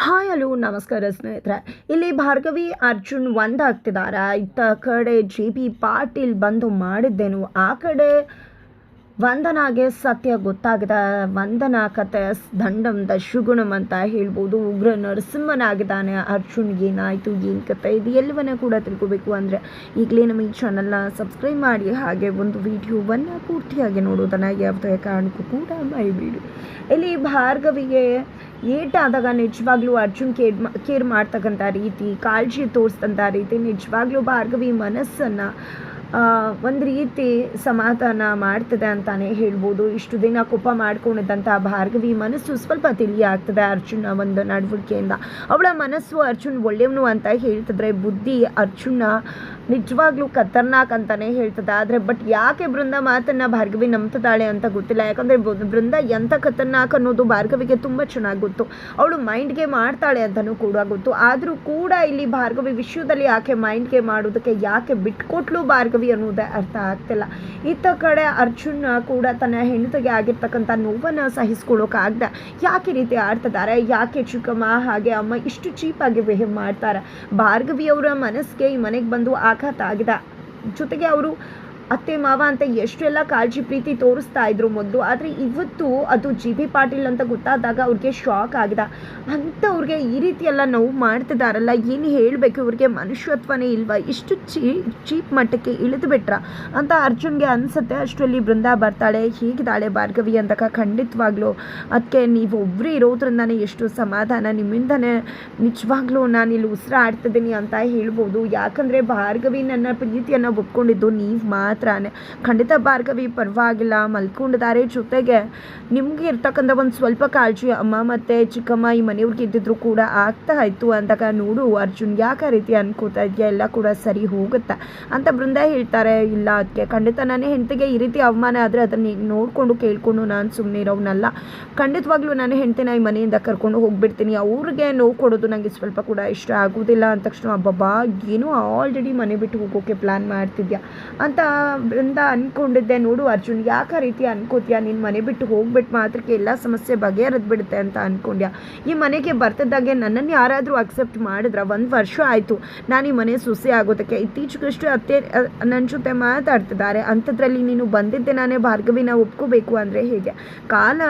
Hi hello, ನಮಸ್ಕಾರ ಸ್ನೇಹಿತರೆ. ಇಲ್ಲಿ ಭಾರ್ಗವಿ, ಅರ್ಜುನ್ ಒಂದಾಗ್ತಿದ್ದಾರೆ. ಇತ್ತ ಕಡೆ ಜಿ ಪಿ ಪಾಟೀಲ್ ಬಂದು ಮಾಡಿದ್ದೇನು. ಆ ಕಡೆ ವಂದನಾಗೆ ಸತ್ಯ ಗೊತ್ತಾಗಿದೆ. ವಂದನಾ ಕತೆ ದಂಡಂ ದಶಗುಣಂ ಅಂತ ಹೇಳ್ಬೋದು. ಉಗ್ರ ನರಸಿಂಹನಾಗಿದ್ದಾನೆ. ಅರ್ಜುನ್, ಏನಾಯಿತು? ಏನು ಕತೆ? ಇದು ಎಲ್ಲವನ್ನ ಕೂಡ ತಿಳ್ಕೊಬೇಕು ಅಂದರೆ ಈಗಲೇ ನಮ್ಮ ಈ ಚಾನಲ್ನ ಸಬ್ಸ್ಕ್ರೈಬ್ ಮಾಡಿ. ಹಾಗೆ ಒಂದು ವಿಡಿಯೋವನ್ನು ಪೂರ್ತಿಯಾಗಿ ನೋಡೋದನ್ನು ಯಾವುದೇ ಕಾರಣಕ್ಕೂ ಕೂಡ ಮರಿಬೇಡಿ. ಇಲ್ಲಿ ಭಾರ್ಗವಿಗೆ ಏಟಾದಾಗ ನಿಜವಾಗ್ಲೂ ಅರ್ಜುನ್ ಕೇರ್ ಕೇರ್ ಮಾಡ್ತಕ್ಕಂಥ ರೀತಿ, ಕಾಳಜಿ ತೋರಿಸ್ತಂಥ ರೀತಿ ನಿಜವಾಗ್ಲೂ ಭಾರ್ಗವಿ ಮನಸ್ಸನ್ನು ಒಂದು ರೀತಿ ಸಮಾಧಾನ ಮಾಡ್ತದೆ ಅಂತಾನೆ ಹೇಳ್ಬೋದು. ಇಷ್ಟು ದಿನ ಕೋಪ ಮಾಡ್ಕೊಂಡಿದ್ದಂಥ ಭಾರ್ಗವಿ ಮನಸ್ಸು ಸ್ವಲ್ಪ ತಿಳಿ ಆಗ್ತದೆ ಅರ್ಜುನ ಒಂದು ನಡವಳಿಕೆಯಿಂದ. ಅವಳ ಮನಸ್ಸು ಅರ್ಜುನ್ ಒಳ್ಳೆಯವನು ಅಂತ ಹೇಳ್ತಿದ್ರೆ ಬುದ್ಧಿ ಅರ್ಜುನ ನಿಜವಾಗ್ಲೂ ಖತರ್ನಾಕ್ ಅಂತಾನೆ ಹೇಳ್ತದೆ. ಆದರೆ ಬಟ್ ಯಾಕೆ ಬೃಂದ ಮಾತನ್ನ ಭಾರ್ಗವಿ ನಂಬ್ತಿದ್ದಾಳೆ ಅಂತ ಗೊತ್ತಿಲ್ಲ. ಯಾಕಂದರೆ ಬೃಂದ ಎಂಥ ಖತರ್ನಾಕ್ ಅನ್ನೋದು ಭಾರ್ಗವಿಗೆ ತುಂಬ ಚೆನ್ನಾಗಿ ಗೊತ್ತು. ಅವಳು ಮೈಂಡ್ಗೆ ಮಾಡ್ತಾಳೆ ಅಂತಲೂ ಕೂಡ ಗೊತ್ತು. ಆದರೂ ಕೂಡ ಇಲ್ಲಿ ಭಾರ್ಗವಿ ವಿಷಯದಲ್ಲಿ ಯಾಕೆ ಮೈಂಡ್ಗೆ ಮಾಡೋದಕ್ಕೆ ಯಾಕೆ ಬಿಟ್ಕೊಟ್ಲು ಭಾರ್ಗವಿ ಅನ್ನೋದೇ ಅರ್ಥ ಆಗ್ತಿಲ್ಲ. ಇತ್ತ ಕಡೆ ಅರ್ಜುನ್ ಕೂಡ ತನ್ನ ಹೆಂಡತಿಗೆ ಆಗಿರ್ತಕ್ಕಂಥ ನೋವನ್ನು ಸಹಿಸ್ಕೊಳ್ಳೋಕ್ಕಾಗ್ದೆ ಯಾಕೆ ರೀತಿ ಆಡ್ತಿದ್ದಾರೆ? ಯಾಕೆ ಚಿಕ್ಕಮ್ಮ ಹಾಗೆ ಅಮ್ಮ ಇಷ್ಟು ಚೀಪಾಗಿ ಬಿಹೇವ್ ಮಾಡ್ತಾರೆ? ಭಾರ್ಗವಿ ಅವರ ಮನಸ್ಸಿಗೆ ಈ ಮನೆಗೆ ಬಂದು ಆಘಾತ ಆಗಿದೆ ಜೊತೆಗೆ ಅವರು ಅತ್ತೆ ಮಾವ ಅಂತ ಎಷ್ಟೆಲ್ಲ ಕಾಳಜಿ ಪ್ರೀತಿ ತೋರಿಸ್ತಾ ಇದ್ರು ಮೊದಲು, ಆದರೆ ಇವತ್ತು ಅದು ಜಿ ಬಿ ಪಾಟೀಲ್ ಅಂತ ಗೊತ್ತಾದಾಗ ಅವ್ರಿಗೆ ಶಾಕ್ ಆಗಿದೆ. ಅಂಥವ್ರಿಗೆ ಈ ರೀತಿ ಎಲ್ಲ ನೋವು ಮಾಡ್ತಿದಾರಲ್ಲ, ಏನು ಹೇಳಬೇಕು? ಇವ್ರಿಗೆ ಮನುಷ್ಯತ್ವನೇ ಇಲ್ವಾ? ಇಷ್ಟು ಚೀ, ಚೀಪ್ ಮಟ್ಟಕ್ಕೆ ಇಳಿದು ಬಿಟ್ರ ಅಂತ ಅರ್ಜುನ್ಗೆ ಅನಿಸುತ್ತೆ. ಅಷ್ಟರಲ್ಲಿ ಬೃಂದ ಬರ್ತಾಳೆ, ಹೀಗಿದ್ದಾಳೆ ಭಾರ್ಗವಿ? ಅಂತಕ ಖಂಡಿತವಾಗ್ಲೂ. ಅದಕ್ಕೆ ನೀವು ಒಬ್ಬರೇ ಇರೋದ್ರಿಂದನೇ ಎಷ್ಟು ಸಮಾಧಾನ. ನಿಮ್ಮಿಂದನೇ ನಿಜವಾಗ್ಲೂ ನಾನು ಇಲ್ಲಿ ಉಸಿರಾಡ್ತಿದ್ದೀನಿ ಅಂತ ಹೇಳ್ಬೋದು. ಯಾಕಂದರೆ ಭಾರ್ಗವಿ ನನ್ನ ಪ್ರೀತಿಯನ್ನು ಒಪ್ಕೊಂಡಿದ್ದು, ನೀವು ಮಾತ್ರನೇ ಖಂಡಿತ ಭಾರ್ಗವಿ, ಪರವಾಗಿಲ್ಲ. ಮಲ್ಕೊಂಡಿದ್ದಾರೆ ಜೊತೆಗೆ. ನಿಮಗೆ ಇರ್ತಕ್ಕಂಥ ಒಂದು ಸ್ವಲ್ಪ ಕಾಳಜಿ ಅಮ್ಮ ಮತ್ತು ಚಿಕ್ಕಮ್ಮ ಈ ಮನೆಯವ್ರಿಗೆ ಇದ್ದಿದ್ರು ಕೂಡ ಆಗ್ತಾ ಇತ್ತು ಅಂದಾಗ ನೋಡು. ಅರ್ಜುನ್ ಯಾಕೆ ರೀತಿ ಅನ್ಕೋತಾ ಇದೆಯಾ? ಎಲ್ಲ ಕೂಡ ಸರಿ ಹೋಗುತ್ತೆ? ಅಂತ ಬೃಂದ ಹೇಳ್ತಾರೆ. ಇಲ್ಲ ಅದಕ್ಕೆ ಖಂಡಿತ ನಾನೇ ಹೆಂಡತಿಗೆ ಈ ರೀತಿ ಅವಮಾನ ಆದರೆ ಅದನ್ನು ನೋಡಿಕೊಂಡು ಕೇಳಿಕೊಂಡು ನಾನು ಸುಮ್ಮನೆ ಇರೋನಲ್ಲ ಖಂಡಿತವಾಗ್ಲೂ ನಾನು ಹೆಂಡತಿನ ಈ ಮನೆಯಿಂದ ಕರ್ಕೊಂಡು ಹೋಗ್ಬಿಡ್ತೀನಿ. ಅವ್ರಿಗೆ ನೋವು ಕೊಡೋದು ನನಗೆ ಸ್ವಲ್ಪ ಕೂಡ ಇಷ್ಟ ಆಗೋದಿಲ್ಲ. ಅಂದ ತಕ್ಷಣ, ಅಬ್ಬಬ್ಬಾ, ಏನೂ ಆಲ್ರೆಡಿ ಮನೆ ಬಿಟ್ಟು ಹೋಗೋಕೆ ಪ್ಲ್ಯಾನ್ ಮಾಡ್ತಿದ್ಯಾ? ಅಂತ ಬೃಂದ ಅಂದ್ಕೊಂಡಿದ್ದೆ ನೋಡು ಅರ್ಜುನ್, ಯಾಕೆ ರೀತಿ ಅನ್ಕೋತೀಯ? ನಿನ್ನ ಮನೆ ಬಿಟ್ಟು ಹೋಗ್ಬಿಟ್ಟು ಮಾತ್ರಕ್ಕೆ ಎಲ್ಲ ಸಮಸ್ಯೆ ಬಗೆಹರಿದು ಬಿಡುತ್ತೆ ಅಂತ ಅಂದ್ಕೊಂಡ್ಯಾ ಈ ಮನೆಗೆ ಬರ್ತಿದ್ದಾಗೆ ನನ್ನನ್ನು ಯಾರಾದರೂ ಅಕ್ಸೆಪ್ಟ್ ಮಾಡಿದ್ರ? ಒಂದು ವರ್ಷ ಆಯಿತು. ನಾನು ಈ ಮನೆ ಸೊಸೆ ಆಗೋದಕ್ಕೆ. ಇತ್ತೀಚೆಗಷ್ಟು ಅತ್ತೆ ನನ್ನ ಜೊತೆ ಮಾತಾಡ್ತಿದ್ದಾರೆ. ಅಂಥದ್ರಲ್ಲಿ ನೀನು ಬಂದಿದ್ದೆ ನಾನೇ ಭಾರ್ಗವಿನ ಒಪ್ಕೋಬೇಕು ಅಂದರೆ ಹೇಗೆ? ಕಾಲ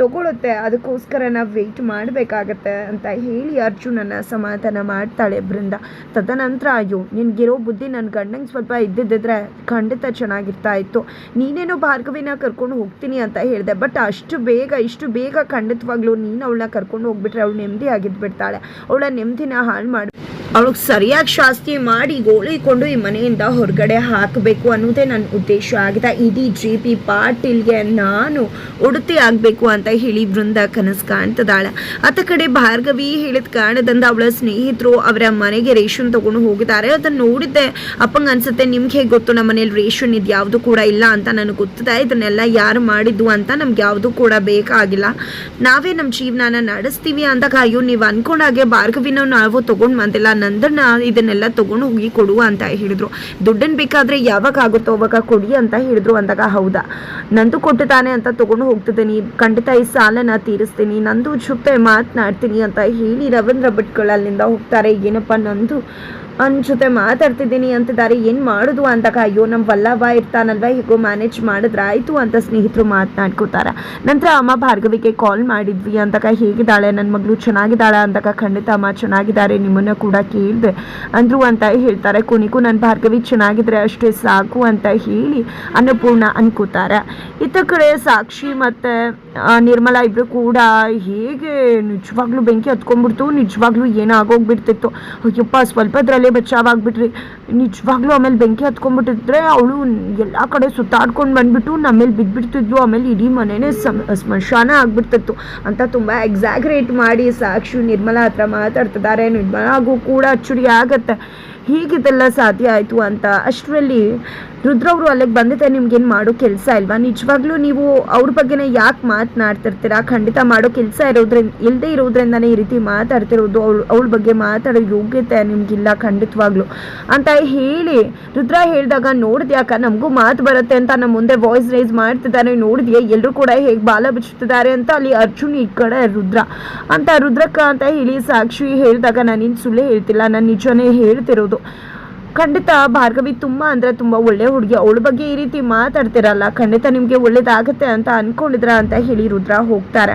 ತಗೊಳುತ್ತೆ. ಅದಕ್ಕೋಸ್ಕರ ನಾವು ವೆಯ್ಟ್ ಮಾಡಬೇಕಾಗತ್ತೆ ಅಂತ ಹೇಳಿ ಅರ್ಜುನನ್ನು ಸಮಾಧಾನ ಮಾಡ್ತಾಳೆ ಬೃಂದ ತದನಂತರ, ಅಯ್ಯೋ, ನಿನಗಿರೋ ಬುದ್ಧಿ ನನ್ನ ಗಂಡಂಗೆ ಸ್ವಲ್ಪ ಇದ್ದಿದ್ದಿದ್ರೆ ಖಂಡಿತ ಚೆನ್ನಾಗಿರ್ತಾ ಇತ್ತು. ನೀನೇನೋ ಭಾರ್ಗವಿನ ಕರ್ಕೊಂಡು ಹೋಗ್ತೀನಿ ಅಂತ ಹೇಳಿದೆ. ಬಟ್ ಅಷ್ಟು ಬೇಗ, ಇಷ್ಟು ಬೇಗ ಖಂಡಿತವಾಗ್ಲೂ ನೀನು ಅವಳನ್ನ ಕರ್ಕೊಂಡು ಹೋಗ್ಬಿಟ್ರೆ ಅವಳು ನೆಮ್ಮದಿ ಆಗಿದ್ಬಿಡ್ತಾಳೆ. ಅವಳ ನೆಮ್ಮದಿನ ಹಾಳು ಮಾಡಿ. ಅವಳಿಗೆ ಸರಿಯಾಗಿ ಶಾಸ್ತಿ ಮಾಡಿ ಗೋಳಿಕೊಂಡು ಈ ಮನೆಯಿಂದ ಹೊರಗಡೆ ಹಾಕಬೇಕು ಅನ್ನೋದೇ ನನ್ನ ಉದ್ದೇಶ ಆಗಿದೆ. ಇಡೀ ಜಿ ಪಿ ಪಾಟೀಲ್ಗೆ ನಾನು ಉಡುತಿ ಆಗಬೇಕು ಅಂತ ಹೇಳಿ ಬೃಂದ ಕನಸು ಕಾಣ್ತದಾಳೆ. ಆತ ಕಡೆ ಭಾರ್ಗವಿ ಹೇಳಿದ ಕಾರಣದಿಂದ ಅವಳ ಸ್ನೇಹಿತರು ಅವರ ಮನೆಗೆ ರೇಷನ್ ತಗೊಂಡು ಹೋಗಿದ್ದಾರೆ. ಅದನ್ನು ನೋಡಿದ್ದೆ. ಅಪ್ಪಂಗೆ ಅನ್ಸುತ್ತೆ, ನಿಮ್ಗೆ ಹೇಗೆ ಗೊತ್ತು? ನಮ್ಮ ಮನೇಲಿ ರೇಷನ್ ಇದು ಯಾವುದು ಕೂಡ ಇಲ್ಲ ಅಂತ ನನಗೆ ಗೊತ್ತಿದೆ. ಇದನ್ನೆಲ್ಲ ಯಾರು ಮಾಡಿದ್ದು ಅಂತ ನಮ್ಗೆ ಯಾವುದು ಕೂಡ ಬೇಕಾಗಿಲ್ಲ. ನಾವೇ ನಮ್ಮ ಜೀವನನ ನಡೆಸ್ತೀವಿ ಅಂದಾಗ ಅಯ್ಯೋ ನೀವು ಅನ್ಕೊಂಡಾಗೆ ಭಾರ್ಗವಿನ ನಾವು ತೊಗೊಂಡು ಬಂದಿಲ್ಲ. ನಂದನ್ನ ಇದನ್ನೆಲ್ಲ ತಗೊಂಡು ಹೋಗಿ ಕೊಡುವ ಅಂತ ಹೇಳಿದ್ರು. ದುಡ್ಡನ್ನು ಬೇಕಾದರೆ ಯಾವಾಗ ಆಗುತ್ತೋ ಅವಾಗ ಕೊಡಿ ಅಂತ ಹೇಳಿದ್ರು ಅಂದಾಗ, ಹೌದಾ? ನಂದು ಕೊಟ್ಟಿದ್ದಾನೆ ಅಂತ ತಗೊಂಡು ಹೋಗ್ತಿದ್ದೀನಿ. ಖಂಡಿತ ಈ ಸಾಲನ ತೀರಿಸ್ತೀನಿ. ನಂದು ಜೊತೆ ಮಾತನಾಡ್ತೀನಿ ಅಂತ ಹೇಳಿ ರವೀಂದ್ರ ಭಟ್ಗಳು ಅಲ್ಲಿಂದ ಹೋಗ್ತಾರೆ. ಏನಪ್ಪ ನಂದು? ಅವನ ಜೊತೆ ಮಾತಾಡ್ತಿದ್ದೀನಿ ಅಂತಿದ್ದಾರೆ. ಏನು ಮಾಡುದು ಅಂದಾಗ ಅಯ್ಯೋ ನಮ್ಮ ವಲ್ಲಭ ಇರ್ತಾನಲ್ವ? ಹೀಗೋ ಮ್ಯಾನೇಜ್ ಮಾಡಿದ್ರೆ ಅಂತ ಸ್ನೇಹಿತರು ಮಾತನಾಡ್ಕೋತಾರೆ. ನಂತರ ಅಮ್ಮ ಭಾರ್ಗವಿಗೆ ಕಾಲ್ ಮಾಡಿದ್ವಿ ಅಂದಾಗ ಹೇಗಿದ್ದಾಳೆ? ನನ್ನ ಮಗಳು ಚೆನ್ನಾಗಿದ್ದಾಳೆ ಅಂದಾಗ ಖಂಡಿತ ಅಮ್ಮ ಚೆನ್ನಾಗಿದ್ದಾರೆ, ನಿಮ್ಮನ್ನು ಕೂಡ ಕೇಳಿದೆ ಅಂದ್ರು ಅಂತ ಹೇಳ್ತಾರೆ. ಕುನಿಕು ನನ್ನ ಭಾರ್ಗವಿ ಚೆನ್ನಾಗಿದ್ರೆ ಅಷ್ಟೇ ಸಾಕು ಅಂತ ಹೇಳಿ ಅನ್ನಪೂರ್ಣ ಅನ್ಕೋತಾರೆ. ಇತ್ತ ಕಡೆ ಸಾಕ್ಷಿ ಮತ್ತು ನಿರ್ಮಲಾ ಇಬ್ಬರು ಕೂಡ ಹೇಗೆ ನಿಜವಾಗ್ಲೂ ಬೆಂಕಿ ಹತ್ಕೊಂಡ್ಬಿಡ್ತು. ನಿಜವಾಗ್ಲೂ ಏನಾಗೋಗ್ಬಿಡ್ತಿತ್ತು. ಅಯ್ಯಪ್ಪ, ಸ್ವಲ್ಪದ್ರಲ್ಲೇ ಬಚಾವಾಗ್ಬಿಟ್ರಿ ನಿಜವಾಗ್ಲೂ ಆಮೇಲೆ ಬೆಂಕಿ ಹತ್ಕೊಂಡ್ಬಿಟ್ಟಿದ್ರೆ ಅವಳು ಎಲ್ಲ ಕಡೆ ಸುತ್ತಾಡ್ಕೊಂಡು ಬಂದ್ಬಿಟ್ಟು ನಮ್ಮೇಲೆ ಬಿದ್ದುಬಿಡ್ತಿದ್ಲು ಆಮೇಲೆ ಇಡೀ ಮನೆನೇ ಸಮ, ಸ್ಮಶಾನ ಆಗಿಬಿಡ್ತಿತ್ತು. ಅಂತ ತುಂಬ ಎಕ್ಸಾಗ್ರೇಟ್ ಮಾಡಿ ಸಾಕ್ಷಿ ನಿರ್ಮಲಾ ಹತ್ರ ಮಾತಾಡ್ತಿದ್ದಾರೆ ನಿರ್ಮಲಾಗೂ ಕೂಡ ಅಚ್ಚುರಿ ಆಗತ್ತೆ. ಹೀಗಿದೆಲ್ಲ ಸಾಧ್ಯ ಆಯಿತು ಅಂತ. ಅಷ್ಟರಲ್ಲಿ ರುದ್ರವರು ಅಲ್ಲಿಗೆ ಬಂದಿದ್ದೆ ನಿಮ್ಗೇನು ಮಾಡೋ ಕೆಲಸ ಇಲ್ವಾ? ನಿಜವಾಗ್ಲೂ ನೀವು ಅವ್ರ ಬಗ್ಗೆನೇ ಯಾಕೆ ಮಾತನಾಡ್ತಿರ್ತೀರಾ? ಖಂಡಿತ ಮಾಡೋ ಕೆಲಸ ಇರೋದ್ರಿಂದ ಇಲ್ಲದೆ ಇರೋದ್ರಿಂದನೇ ಈ ರೀತಿ ಮಾತಾಡ್ತಿರೋದು, ಅವಳು, ಅವಳ ಬಗ್ಗೆ ಮಾತಾಡೋ ಯೋಗ್ಯತೆ ನಿಮ್ಗಿಲ್ಲ ಖಂಡಿತವಾಗ್ಲು. ಅಂತ ಹೇಳಿ ರುದ್ರ ಹೇಳಿದಾಗ ನೋಡಿದ್ಯಾಕ ನಮಗೂ ಮಾತು ಬರುತ್ತೆ ಅಂತ ನಮ್ಮ ಮುಂದೆ ವಾಯ್ಸ್ ರೈಸ್ ಮಾಡ್ತಿದ್ದಾರೆ, ನೋಡಿದ್ಯಾ? ಎಲ್ಲರೂ ಕೂಡ ಹೇಗೆ ಬಾಲ ಬಿಚ್ಚುತ್ತಿದ್ದಾರೆ ಅಂತ ಅಲ್ಲಿ ಅರ್ಜುನ್ ಈ ಕಡೆ ರುದ್ರ. ಅಂತ ರುದ್ರಕ್ಕ ಅಂತ ಹೇಳಿ ಸಾಕ್ಷಿ ಹೇಳಿದಾಗ ನಾನೇನು ಸುಳ್ಳೇ ಹೇಳ್ತಿಲ್ಲ, ನಾನು ನಿಜನೇ ಹೇಳ್ತಿರೋದು. ಖಂಡಿತ ಭಾರ್ಗವಿ ತುಂಬ ಅಂದರೆ ತುಂಬ ಒಳ್ಳೆ ಹುಡುಗಿ. ಅವಳ ಬಗ್ಗೆ ಈ ರೀತಿ ಮಾತಾಡ್ತಿರಲ್ಲ, ಖಂಡಿತ ನಿಮಗೆ ಒಳ್ಳೇದಾಗುತ್ತೆ ಅಂತ ಅನ್ಕೊಂಡಿದ್ರ ಅಂತ ಹೇಳಿ ರುದ್ರ ಹೋಗ್ತಾರೆ.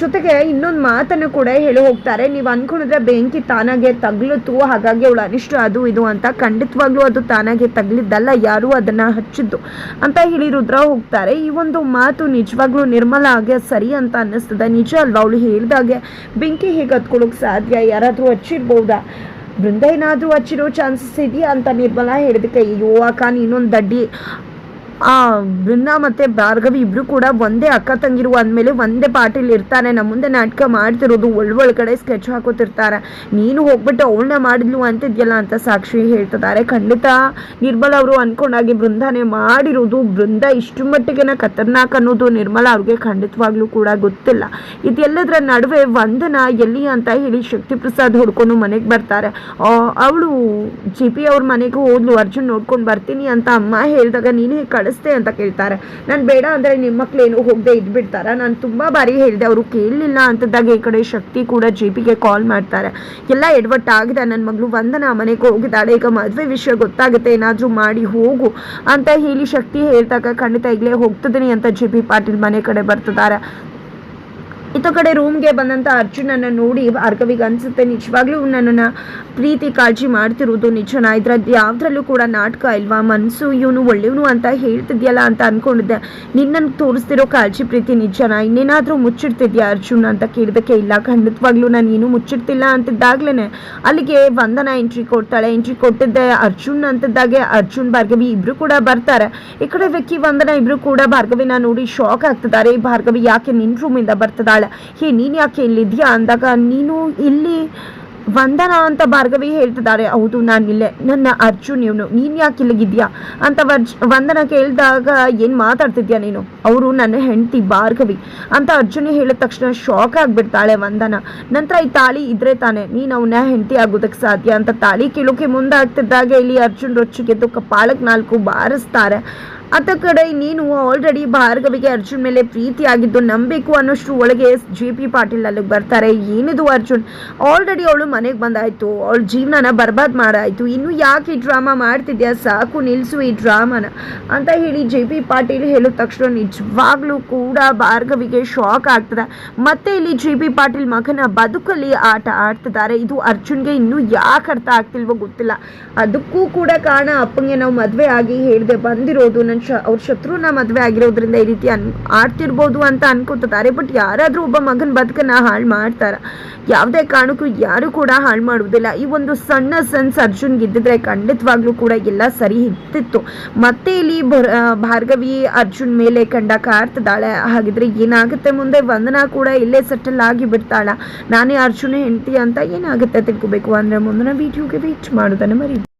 ಜೊತೆಗೆ ಇನ್ನೊಂದು ಮಾತನ್ನು ಕೂಡ ಹೇಳಿ ಹೋಗ್ತಾರೆ. ನೀವು ಅಂದ್ಕೊಂಡಿದ್ರೆ ಬೆಂಕಿ ತಾನಾಗೆ ತಗ್ಲಿತು ಹಾಗಾಗಿ ಅವಳು ಅನಿಷ್ಟ ಅದು ಇದು ಅಂತ. ಖಂಡಿತವಾಗ್ಲೂ ಅದು ತಾನಾಗೆ ತಗ್ಲಿದ್ದಲ್ಲ, ಯಾರು ಅದನ್ನ ಹಚ್ಚಿದ್ದು ಅಂತ ಹೇಳಿ ರುದ್ರ ಹೋಗ್ತಾರೆ. ಈ ಒಂದು ಮಾತು ನಿಜವಾಗ್ಲೂ ನಿರ್ಮಲಾಗೆ ಸರಿ ಅಂತ ಅನ್ನಿಸ್ತದೆ. ನಿಜ ಅಲ್ವಾ? ಅವಳು ಹೇಳಿದಾಗೆ ಬೆಂಕಿ ಹೇಗೆ ಹತ್ಕೊಳ್ಳೋಕೆ ಸಾಧ್ಯ? ಯಾರಾದರೂ ಹಚ್ಚಿರ್ಬೋದಾ? ಬೃಂದ ಏನಾದರೂ ಹಚ್ಚಿರೋ ಚಾನ್ಸಸ್ ಇದೆಯಾ ಅಂತ ನಿರ್ಮಲಾ ಹೇಳಿದಕ್ಕೆ ಅಯ್ಯೋ ಅಕ್ಕ ನೀನೊಂದು ದಡ್ಡಿ ಆ ಬೃಂದ ಮತ್ತೆ ಭಾರ್ಗವಿ ಇಬ್ರು ಕೂಡ ಒಂದೇ ಅಕ್ಕ ತಂಗಿರು ಅಂದಮೇಲೆ ಒಂದೇ ಪಾರ್ಟಿಲಿ ಇರ್ತಾರೆ. ನಮ್ಮ ಮುಂದೆ ನಾಟಕ ಮಾಡ್ತಿರೋದು ಒಳಗಡೆ ಸ್ಕೆಚ್ ಹಾಕೋತಿರ್ತಾರೆ. ನೀನು ಹೋಗ್ಬಿಟ್ಟು ಅವಳನ್ನ ಮಾಡಿದ್ಲು ಅಂತಿದ್ಯಲ್ಲ ಅಂತ ಸಾಕ್ಷಿ ಹೇಳ್ತಿದ್ದಾರೆ. ಖಂಡಿತ ನಿರ್ಮಲ ಅವರು ಅನ್ಕೊಂಡಾಗಿ ಬೃಂದಾನೇ ಮಾಡಿರೋದು. ಬೃಂದ ಇಷ್ಟು ಮಟ್ಟಿಗೆನ ಖತರ್ನಾಕ್ ಅನ್ನೋದು ನಿರ್ಮಲ ಅವ್ರಿಗೆ ಖಂಡಿತವಾಗ್ಲೂ ಕೂಡ ಗೊತ್ತಿಲ್ಲ. ಇದೆಲ್ಲದರ ನಡುವೆ ವಂದನ ಎಲ್ಲಿ ಅಂತ ಹೇಳಿ ಶಕ್ತಿ ಪ್ರಸಾದ್ ಹುಡ್ಕೊಂಡು ಮನೆಗೆ ಬರ್ತಾರೆ. ಅವಳು ಜಿ ಪಿ ಅವ್ರ ಮನೆಗೆ ಹೋದ್ಲು. ಅರ್ಜುನ್ ನೋಡ್ಕೊಂಡು ಬರ್ತೀನಿ ಅಂತ ಅಮ್ಮ ಹೇಳಿದಾಗ ನೀನೇ ಹೇಗೆ ಕಳಿಸ್ದೆ ಅಂತ ಕೇಳ್ತಾರೆ. ನಾನು ಬೇಡ ಅಂದರೆ ನಿಮ್ಮ ಮಕ್ಕಳೇನು ಹೋಗದೆ ಇದ್ಬಿಡ್ತಾರ? ನಾನು ತುಂಬ ಬಾರಿ ಹೇಳಿದೆ, ಅವರು ಕೇಳಲಿಲ್ಲ ಅಂತದಾಗ ಈ ಕಡೆ ಶಕ್ತಿ ಕೂಡ ಜಿ ಪಿಗೆ ಕಾಲ್ ಮಾಡ್ತಾರೆ. ಎಲ್ಲ ಆಗಿದೆ ನನ್ನ ಮಗಳು ವಂದನ, ಮನೆಗೆ ಹೋಗಿದ್ದಾಳೆ, ಈಗ ಮದುವೆ ವಿಷಯ ಗೊತ್ತಾಗುತ್ತೆ, ಏನಾದರೂ ಮಾಡಿ ಹೋಗು ಅಂತ ಹೇಳಿ ಶಕ್ತಿ ಹೇಳ್ದಾಗ ಖಂಡಿತ ಈಗಲೇ ಹೋಗ್ತಿದ್ದೀನಿ ಅಂತ ಜಿ ಪಿ ಪಾಟೀಲ್ ಮನೆ ಕಡೆ ಬರ್ತಿದ್ದಾರೆ. ಇತ್ತ ಕಡೆ ರೂಮ್ಗೆ ಬಂದಂಥ ಅರ್ಜುನನ್ನು ನೋಡಿ ಭಾರ್ಗವಿಗೆ ಅನ್ಸುತ್ತೆ, ನಿಜವಾಗ್ಲೂ ನನ್ನನ್ನು ಪ್ರೀತಿ ಕಾಳಜಿ ಮಾಡ್ತಿರೋದು ನಿಜನ ಇದ್ರದ್ದು ಯಾವುದ್ರಲ್ಲೂ ಕೂಡ ನಾಟಕ ಇಲ್ವಾ? ಮನಸ್ಸು ಇವನು ಒಳ್ಳೆಯವನು ಅಂತ ಹೇಳ್ತಿದ್ಯಲ್ಲ ಅಂತ ಅನ್ಕೊಂಡಿದ್ದೆ. ನಿನ್ನನ್ನು ತೋರಿಸ್ತಿರೋ ಕಾಳಜಿ, ಪ್ರೀತಿ ನಿಜನ ಇನ್ನೇನಾದರೂ ಮುಚ್ಚಿಡ್ತಿದ್ಯಾ ಅರ್ಜುನ್ ಅಂತ ಕೇಳಿದಕ್ಕೆ ಇಲ್ಲ. ಖಂಡಿತವಾಗ್ಲೂ ನಾನು ಏನು ಮುಚ್ಚಿಡ್ತಿಲ್ಲ ಅಂತಿದ್ದಾಗ್ಲೇ ಅಲ್ಲಿಗೆ ವಂದನ ಎಂಟ್ರಿ ಕೊಡ್ತಾಳೆ. ಎಂಟ್ರಿ ಕೊಟ್ಟಿದ್ದೆ ಅರ್ಜುನ್ ಅಂತಿದ್ದಾಗೆ ಅರ್ಜುನ್, ಭಾರ್ಗವಿ ಇಬ್ರು ಕೂಡ ಬರ್ತಾರೆ. ಈ ಕಡೆ ವಿಕ್ಕಿ, ವಂದನ ಇಬ್ರು ಕೂಡ ಭಾರ್ಗವಿನ ನೋಡಿ ಶಾಕ್ ಆಗ್ತಿದ್ದಾರೆ. ಭಾರ್ಗವಿ ಯಾಕೆ ನಿನ್ನ ರೂಮಿಂದ ಬರ್ತಿದ್ದಾಳೆ ಹೇ, ನೀನು ಯಾಕೆ ಇಲ್ಲಿದ್ಯಾ ಅಂದಾಗ, ನೀನು ಇಲ್ಲಿ ವಂದನ ಅಂತ ಭಾರ್ಗವಿ ಹೇಳ್ತಿದ್ದಾರೆ. ಹೌದು, ನಾನು ಇಲ್ಲೇ. ನನ್ನ ಅರ್ಜುನ್ ಇವನು. ನೀನು ಯಾಕೆ ಇಲ್ಲಿಗಿದ್ಯಾ ಅಂತ ವರ್ಜ್, ವಂದನ ಕೇಳಿದಾಗ, ಏನು ಮಾತಾಡ್ತಿದ್ಯಾ ನೀನು? ಅವರು ನನ್ನ ಹೆಂಡತಿ ಭಾರ್ಗವಿ ಅಂತ ಅರ್ಜುನ್ ಹೇಳಿದ ತಕ್ಷಣ ಶಾಕ್ ಆಗಿಬಿಡ್ತಾಳೆ ವಂದನ. ನಂತರ ಈ ತಾಳಿ ಇದ್ರೆ ತಾನೆ, ನೀನು ಅವನ ಹೆಂಡತಿ ಆಗೋದಕ್ಕೆ ಸಾಧ್ಯ ಅಂತ ತಾಳಿ ಕೇಳೋಕೆ ಮುಂದಾಗ್ತಿದ್ದಾಗ ಇಲ್ಲಿ ಅರ್ಜುನ್ ರೊಚ್ಚಿಗೆದ್ದು ಕಪಾಳಕ್ಕೆ ನಾಲ್ಕು ಬಾರಿಸ್ತಾರೆ. ಅತ್ತ ಕಡೆ ನೀನು ಆಲ್ರೆಡಿ ಭಾರ್ಗವಿಗೆ ಅರ್ಜುನ್ ಮೇಲೆ ಪ್ರೀತಿ ನಂಬೇಕು ಅನ್ನೋಷ್ಟು ಒಳಗೆ ಜೆ ಪಿ ಪಾಟೀಲ್ ಅಲ್ಲಿಗೆ ಬರ್ತಾರೆ. ಏನಿದು ಅರ್ಜುನ್? ಆಲ್ರೆಡಿ ಅವಳು ಮನೆಗೆ ಬಂದಾಯ್ತು. ಅವಳ ಜೀವನನ ಬರ್ಬಾದ್ ಮಾಡಾಯ್ತು ಇನ್ನು ಯಾಕೆ ಈ ಡ್ರಾಮಾ ಮಾಡ್ತಿದ್ಯಾ? ಸಾಕು, ನಿಲ್ಸು ಈ ಡ್ರಾಮಾನ ಅಂತ ಹೇಳಿ ಜೆ ಪಿ ಪಾಟೀಲ್ ಹೇಳಿದ ತಕ್ಷಣ ನಿಜವಾಗ್ಲೂ ಕೂಡ ಭಾರ್ಗವಿಗೆ ಶಾಕ್ ಆಗ್ತದೆ. ಮತ್ತೆ ಇಲ್ಲಿ ಜೆ ಪಿ ಪಾಟೀಲ್ ಮಗನ ಬದುಕಲ್ಲಿ ಆಟ ಆಡ್ತಿದ್ದಾರೆ. ಇದು ಅರ್ಜುನ್ಗೆ ಇನ್ನೂ ಯಾಕೆ ಅರ್ಥ ಆಗ್ತಿಲ್ವೋ ಗೊತ್ತಿಲ್ಲ. ಅದಕ್ಕೂ ಕೂಡ ಕಾರಣ ಅಪ್ಪಂಗೆ ನಾವು ಮದುವೆ ಆಗಿ ಹೇಳ್ದೆ ಬಂದಿರೋದು. ನನ್ನ ಶ ಅವ್ರ ಶತ್ರುನ ಮದುವೆ ಆಗಿರೋದ್ರಿಂದ ಈ ರೀತಿ ಅನ್, ಆಡ್ತಿರ್ಬೋದು ಅಂತ ಅನ್ಕೋತಾರೆ ಬಟ್ ಯಾರಾದರೂ ಒಬ್ಬ ಮಗನ ಬದುಕನ್ನ ಹಾಳು ಮಾಡ್ತಾರ. ಯಾವುದೇ ಕಾರಣಕ್ಕೂ ಯಾರು ಕೂಡ ಹಾಳು ಮಾಡುವುದಿಲ್ಲ. ಈ ಒಂದು ಸಣ್ಣ ಸೆನ್ಸ್ ಅರ್ಜುನ್ಗೆ ಇದ್ದಿದ್ರೆ ಖಂಡಿತವಾಗ್ಲೂ ಕೂಡ ಎಲ್ಲ ಸರಿ ಇರ್ತಿತ್ತು. ಮತ್ತೆ ಇಲ್ಲಿ ಭಾರ್ಗವಿ ಅರ್ಜುನ್ ಮೇಲೆ ಕಂಡ ಕಾರ್ತಿದ್ದಾಳೆ ಹಾಗಿದ್ರೆ ಏನಾಗುತ್ತೆ? ಮುಂದೆ ವಂದನಾ ಕೂಡ ಇಲ್ಲೇ ಸೆಟಲ್ ಆಗಿ ಬಿಡ್ತಾಳ. ನಾನೇ ಅರ್ಜುನ ಹೆಂಡತಿ ಅಂತ ಏನಾಗುತ್ತೆ ತಿಳ್ಕೋಬೇಕು? ಅಂದ್ರೆ ಮುಂದಿನ ವಿಡಿಯೋಗೆ ವೇಟ್ ಮಾಡೋದನ್ನ ಮರಿ